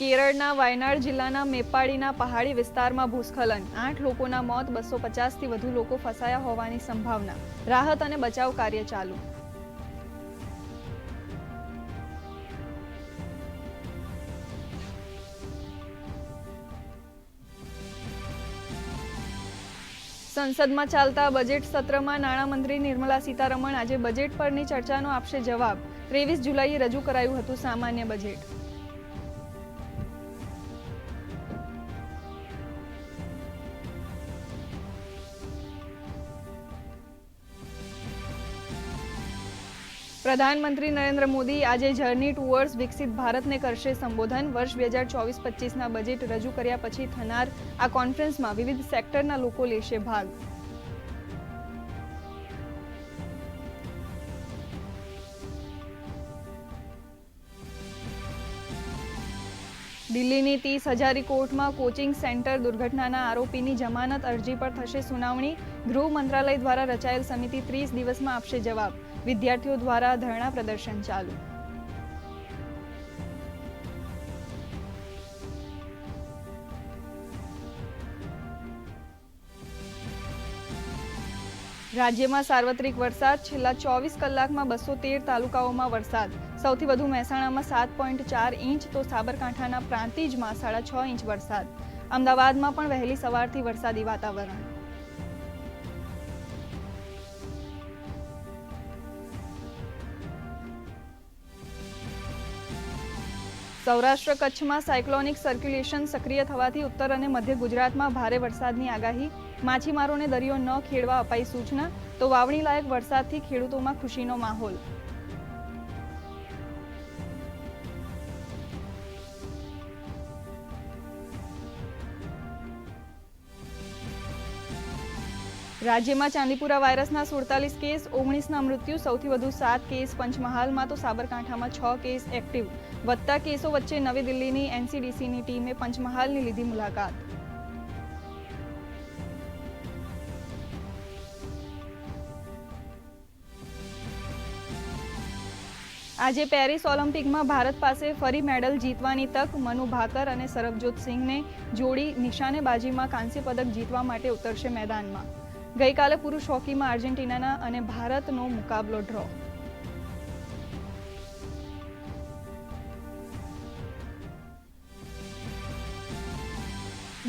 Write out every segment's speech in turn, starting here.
કેરળના વાયનાડ જિલ્લાના મેપાડીના પહાડી વિસ્તારમાં ભૂસ્ખલન. આઠ લોકોના મોત, બસો પચાસથી વધુ લોકો ફસાયા હોવાની સંભાવના. રાહત અને બચાવ કાર્ય ચાલુ. સંસદમાં ચાલતા બજેટ સત્રમાં નાણામંત્રી નિર્મલા સીતારમણ આજે બજેટ પરની ચર્ચાનો આપશે જવાબ. ત્રેવીસ જુલાઈએ રજૂ કરાયું હતું સામાન્ય બજેટ. પ્રધાનમંત્રી નરેન્દ્ર મોદી આજે જર્ની ટુવર્ડ્સ વિકસિત ભારતને કરશે સંબોધન. વર્ષ બે હજાર ચોવીસ પચીસના બજેટ રજૂ કર્યા પછી થનાર આ કોન્ફરન્સમાં વિવિધ સેક્ટરના લોકો લેશે ભાગ. દિલ્હીની ત્રીસ હજારી કોર્ટમાં કોચિંગ સેન્ટર દુર્ઘટનાના આરોપીની જમાનત અરજી પર થશે સુનાવણી. ગૃહ મંત્રાલય દ્વારા રચાયેલ સમિતિ ત્રીસ દિવસમાં આપશે જવાબ. વિદ્યાર્થીઓ દ્વારા ધરણા પ્રદર્શન ચાલુ. રાજ્યમાં સાર્વત્રિક વરસાદ, છેલ્લા ચોવીસ કલાકમાં બસો તેર તાલુકાઓમાં વરસાદ. સૌથી વધુ મહેસાણામાં સાત પોઈન્ટ ચાર ઇંચ તો સાબરકાંઠાના પ્રાંતિજમાં સાડા છ ઇંચ વરસાદ. અમદાવાદમાં પણ વહેલી સવારથી વરસાદી વાતાવરણ. સૌરાષ્ટ્ર કચ્છમાં સાયક્લોનિક સર્ક્યુલેશન સક્રિય થવાથી ઉત્તર અને મધ્ય ગુજરાતમાં ભારે વરસાદની આગાહી. માછીમારોને દરિયો ન ખેડવા અપાઈ સૂચના. તો વાવણી લાયક વરસાદથી ખેડૂતોમાં ખુશીનો માહોલ. રાજ્યમાં ચાંદીપુરા વાયરસના સુડતાલીસ કેસ, ઓગણીસના મૃત્યુ, સૌથી વધુ સાત કેસ પંચમહાલમાં તો સાબરકાંઠામાં છ કેસ એક્ટિવ. વધતા કેસો વચ્ચે નવી દિલ્હીની એનસીડીસીની ટીમે પંચમહાલની લીધી મુલાકાત. આજે પેરિસ ઓલિમ્પિકમાં ભારત પાસે ફરી મેડલ જીતવાની તક મનુ ભાકર અને સરબજોત સિંહને જોડી નિશાનેબાજીમાં કાંસ્ય પદક જીતવા માટે ઉતરશે મેદાનમાં. ગઈકાલે પુરુષ હોકીમાં આર્જેન્ટિનાના અને ભારતનો મુકાબલો ડ્રો.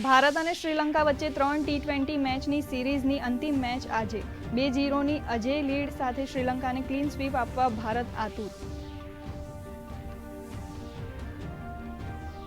ભારત અને શ્રીલંકા વચ્ચે ત્રણ ટી ટ્વેન્ટી મેચની સિરીઝની અંતિમ મેચ આજે. બે જીરોની અજય લીડ સાથે શ્રીલંકાને ક્લીન સ્વીપ આપવા ભારત આતુર.